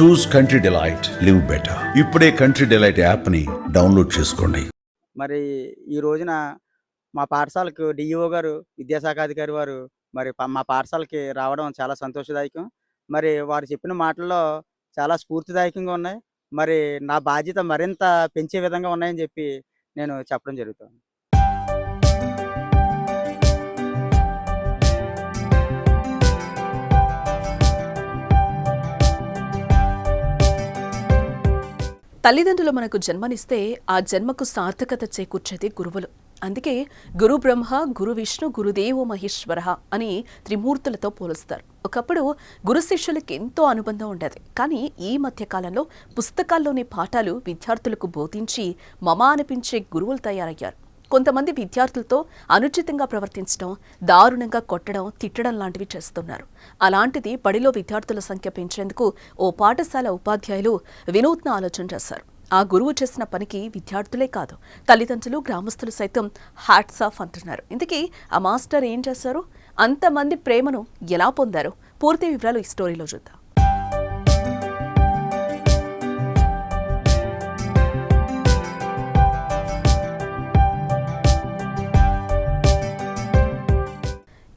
Choose country delight live better ఇప్పుడే country delight యాప్ని download చేసుకోండి. మరి ఈ రోజున మా పాఠశాలకు డిఈఓ గారు విద్యాశాఖ అధికారి వారు మరి మా పాఠశాలకి రావడం చాలా సంతోషదాయకం. మరి వారు చెప్పిన మాటల్లో చాలా స్ఫూర్తిదాయకంగా ఉన్నాయి. మరి నా బాధ్యత మరింత పెంచే విధంగా ఉన్నాయని చెప్పి నేను చెప్పడం జరుగుతుంది. తల్లిదండ్రులు మనకు జన్మనిస్తే ఆ జన్మకు సార్థకత చేకూర్చేది గురువులు. అందుకే గురు బ్రహ్మ గురు విష్ణు గురుదేవో మహేశ్వర అని త్రిమూర్తులతో పోలుస్తారు. ఒకప్పుడు గురు శిష్యులకి ఎంతో అనుబంధం ఉండేది. కానీ ఈ మధ్య కాలంలో పుస్తకాల్లోని పాఠాలు విద్యార్థులకు బోధించి మమ అనిపించే గురువులు తయారయ్యారు. కొంతమంది విద్యార్థులతో అనుచితంగా ప్రవర్తించడం దారుణంగా కొట్టడం తిట్టడం లాంటివి చేస్తున్నారు. అలాంటిది బడిలో విద్యార్థుల సంఖ్య పెంచేందుకు ఓ పాఠశాల ఉపాధ్యాయులు వినూత్న ఆలోచన చేశారు. ఆ గురువు చేసిన పనికి విద్యార్థులే కాదు తల్లిదండ్రులు గ్రామస్తులు సైతం హ్యాట్స్ ఆఫ్ అంటున్నారు. ఇందుకే ఆ మాస్టర్ ఏం చేశారు? అంతమంది ప్రేమను ఎలా పొందారు? పూర్తి వివరాలు ఈ స్టోరీలో చూద్దాం.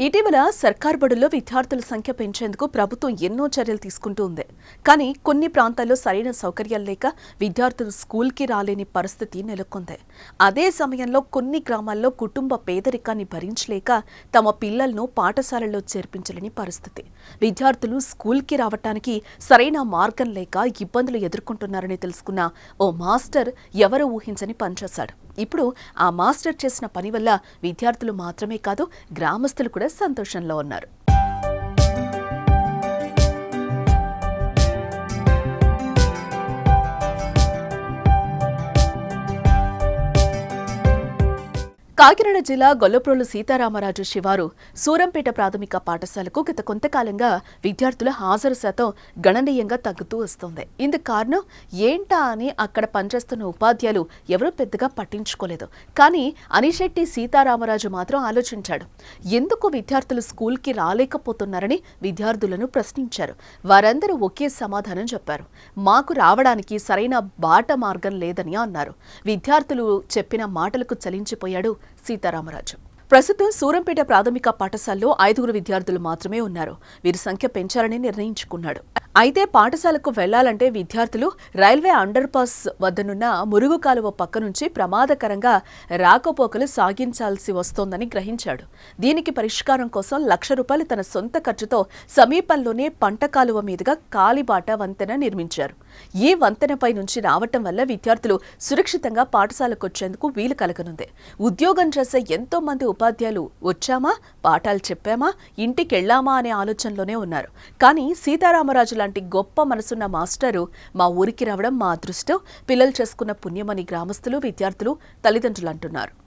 ఇటీవల సర్కార్ బడుల్లో విద్యార్థుల సంఖ్య పెంచేందుకు ప్రభుత్వం ఎన్నో చర్యలు తీసుకుంటూ ఉంది. కానీ కొన్ని ప్రాంతాల్లో సరైన సౌకర్యాలు లేక విద్యార్థులు స్కూల్కి రాలేని పరిస్థితి నెలకొంది. అదే సమయంలో కొన్ని గ్రామాల్లో కుటుంబ పేదరికాన్ని భరించలేక తమ పిల్లలను పాఠశాలల్లో చేర్పించలేని పరిస్థితి. విద్యార్థులు స్కూల్కి రావటానికి సరైన మార్గం లేక ఇబ్బందులు ఎదుర్కొంటున్నారని తెలుసుకున్న ఓ మాస్టర్ ఎవరో ఊహించని పనిచేశాడు ఇప్పుడు ఆ మాస్టర్ చేసిన పని వల్ల విద్యార్థులు మాత్రమే కాదు గ్రామస్తులు కూడా సంతోషంలో ఉన్నారు. కాకినాడ జిల్లా గొల్లప్రోలు సీతారామరాజు శివారు సూరంపేట ప్రాథమిక పాఠశాలకు గత కొంతకాలంగా విద్యార్థుల హాజరు శాతం గణనీయంగా తగ్గుతూ వస్తోంది. ఇందుకు కారణం ఏంటా అని అక్కడ పనిచేస్తున్న ఉపాధ్యాయులు ఎవరూ పెద్దగా పట్టించుకోలేదు. కానీ అనిశెట్టి సీతారామరాజు మాత్రం ఆలోచించాడు. ఎందుకు విద్యార్థులు స్కూల్కి రాలేకపోతున్నారని విద్యార్థులను ప్రశ్నించారు. వారందరూ ఒకే సమాధానం చెప్పారు. మాకు రావడానికి సరైన బాట మార్గం లేదని అన్నారు. విద్యార్థులు చెప్పిన మాటలకు చలించిపోయాడు సీతారామరాజు. ప్రస్తుతం సూరంపేట ప్రాథమిక పాఠశాలలో ఐదుగురు విద్యార్థులు మాత్రమే ఉన్నారు. వీరి సంఖ్య పెంచాలని నిర్ణయించుకున్నాడు. అయితే పాఠశాలకు వెళ్ళాలంటే విద్యార్థులు రైల్వే అండర్ పాస్ వద్దనున్న మురుగు కాలువ పక్క నుంచి ప్రమాదకరంగా రాకపోకలు సాగించాల్సి వస్తోందని గ్రహించాడు. దీనికి పరిష్కారం కోసం లక్ష రూపాయలు తన సొంత ఖర్చుతో సమీపంలోనే పంట కాలువ మీదుగా కాలిబాట వంతెన నిర్మించారు. ఈ వంతెనపై నుంచి రావటం వల్ల విద్యార్థులు సురక్షితంగా పాఠశాలకు వచ్చేందుకు వీలు కలగనుంది. ఉద్యోగం చేసే ఎంతో మంది ఉపాధ్యాయులు వచ్చామా? పాఠాలు చెప్పామా? ఇంటికెళ్ళామా అనే ఆలోచనలోనే ఉన్నారు. కానీ సీతారామరాజు లాంటి గొప్ప మనసున్న మాస్టరు మా ఊరికి రావడం మా అదృష్టం. పిల్లలు చేసుకున్న పుణ్యమని గ్రామస్తులు విద్యార్థులు తల్లిదండ్రులు అంటున్నారు.